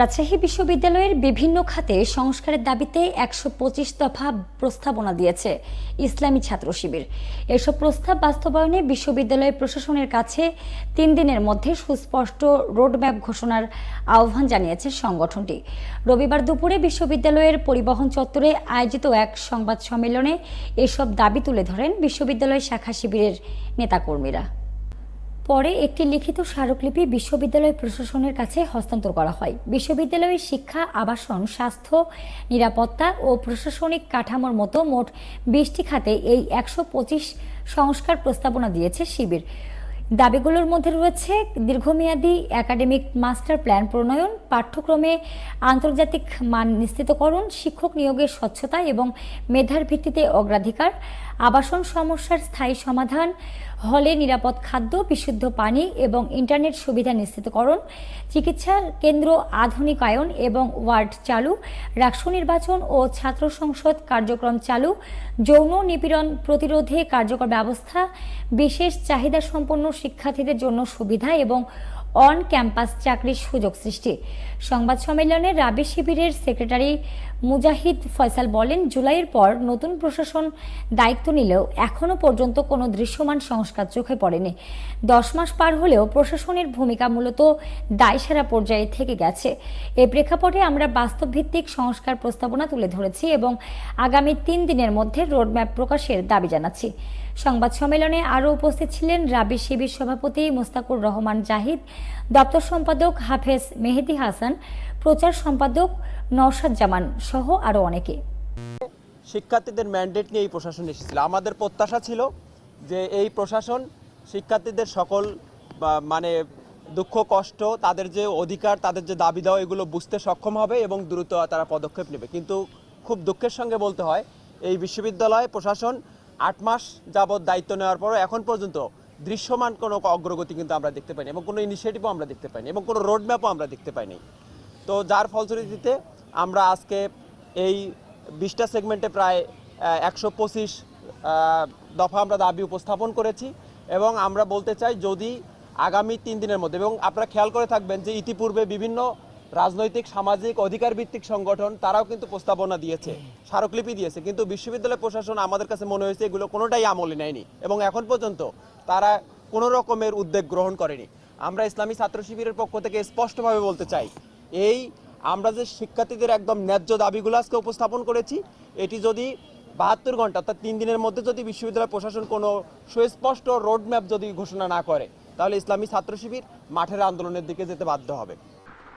রাজশাহী বিশ্ববিদ্যালয়ের বিভিন্ন খাতে সংস্কারের দাবিতে একশো পঁচিশ দফা প্রস্তাবনা দিয়েছে ইসলামী ছাত্র শিবির। এসব প্রস্তাব বাস্তবায়নে বিশ্ববিদ্যালয় প্রশাসনের কাছে তিন দিনের মধ্যে সুস্পষ্ট রোডম্যাপ ঘোষণার আহ্বান জানিয়েছে সংগঠনটি। রবিবার দুপুরে বিশ্ববিদ্যালয়ের পরিবহন চত্বরে আয়োজিত এক সংবাদ সম্মেলনে এসব দাবি তুলে ধরেন বিশ্ববিদ্যালয় শাখা শিবিরের নেতাকর্মীরা। পরে একটি লিখিত স্মারকলিপি বিশ্ববিদ্যালয় প্রশাসনের কাছে হস্তান্তর করা হয়। বিশ্ববিদ্যালয়ের শিক্ষা, আবাসন, স্বাস্থ্য, নিরাপত্তা ও প্রশাসনিক কাঠামোর মতো মোট বিশটি খাতে এই একশো পঁচিশ সংস্কার প্রস্তাবনা দিয়েছে শিবির। দাবিগুলোর মধ্যে রয়েছে দীর্ঘমেয়াদী একাডেমিক মাস্টার প্ল্যান প্রণয়ন, পাঠ্যক্রমে আন্তর্জাতিক মান নিশ্চিতকরণ, শিক্ষক নিয়োগের স্বচ্ছতা এবং মেধার ভিত্তিতে অগ্রাধিকার, আবাসন সমস্যার স্থায়ী সমাধান, হলে নিরাপদ খাদ্য, বিশুদ্ধ পানি এবং ইন্টারনেট সুবিধা নিশ্চিতকরণ, চিকিৎসা কেন্দ্র আধুনিকায়ন এবং ওয়ার্ড চালু, রাষ্ট্র নির্বাচন ও ছাত্র সংসদ কার্যক্রম চালু, যৌন নিপীড়ন প্রতিরোধে কার্যকর ব্যবস্থা, বিশেষ চাহিদা সম্পন্ন শিক্ষার্থীদের জন্য সুবিধা এবং অন ক্যাম্পাস চাকরির সুযোগ সৃষ্টি। সংবাদ সম্মেলনে রাবি শিবিরের সেক্রেটারি মুজাহিদ ফয়সাল বলেন, জুলাইয়ের পর নতুন প্রশাসন দায়িত্ব নিলেও এখনও পর্যন্ত কোনো দৃশ্যমান সংস্কার চোখে পড়েনি। দশ মাস পার হলেও প্রশাসনের ভূমিকা মূলত দায়সারা পর্যায়ে থেকে গেছে। এ প্রেক্ষাপটে আমরা বাস্তবভিত্তিক সংস্কার প্রস্তাবনা তুলে ধরেছি এবং আগামী তিন দিনের মধ্যে রোডম্যাপ প্রকাশের দাবি জানাচ্ছি। সংবাদ সম্মেলনে আরও উপস্থিত ছিলেন রাবি শিবির সভাপতি মোস্তাকুর রহমান জাহিদ, দপ্তর সম্পাদক হাফেজ মেহেদি হাসান, প্রচার সম্পাদক নওশাদ জামান সহ আরও অনেকে। শিক্ষার্থীদের ম্যান্ডেট নিয়ে এই প্রশাসন এসেছিল। আমাদের প্রত্যাশা ছিল যে এই প্রশাসন শিক্ষার্থীদের সকল মানে দুঃখ, কষ্ট, তাদের যে অধিকার, তাদের যে দাবি দেওয়া, এগুলো বুঝতে সক্ষম হবে এবং দ্রুত তারা পদক্ষেপ নেবে। কিন্তু খুব দুঃখের সঙ্গে বলতে হয়, এই বিশ্ববিদ্যালয় প্রশাসন আট মাস যাবৎ দায়িত্ব নেওয়ার পরও এখন পর্যন্ত দৃশ্যমান কোনো অগ্রগতি কিন্তু আমরা দেখতে পাইনি এবং কোনো ইনিশিয়েটিভও আমরা দেখতে পাইনি এবং কোনো রোডম্যাপও আমরা দেখতে পাইনি। তো যার ফলশ্রুতিতে আমরা আজকে এই বিশটা সেগমেন্টে প্রায় একশো পঁচিশ দফা আমরা দাবি উপস্থাপন করেছি এবং আমরা বলতে চাই যদি আগামী তিন দিনের মধ্যে এবং আপনারা খেয়াল করে থাকবেন যে ইতিপূর্বে বিভিন্ন রাজনৈতিক, সামাজিক অধিকার ভিত্তিক সংগঠন, তারাও কিন্তু প্রস্তাবনা দিয়েছে, স্মারকলিপি দিয়েছে। কিন্তু বিশ্ববিদ্যালয় প্রশাসন আমাদের কাছে মনে হয়েছে এগুলো কোনোটাই আমলে নেয়নি। এবং এখন পর্যন্ত তারা কোনো রকমের উদ্যোগ গ্রহণ করেনি। আমরা ইসলামী ছাত্র শিবিরের পক্ষ থেকে স্পষ্টভাবে বলতে চাই, এই আমরা যে শিক্ষার্থীদের একদম ন্যায্য দাবিগুলো আজকে উপস্থাপন করেছি, এটি যদি বাহাত্তর ঘণ্টা, অর্থাৎ তিন দিনের মধ্যে যদি বিশ্ববিদ্যালয় প্রশাসন কোনো সুস্পষ্ট রোডম্যাপ যদি ঘোষণা না করে, তাহলে ইসলামী ছাত্র শিবির মাঠের আন্দোলনের দিকে যেতে বাধ্য হবে।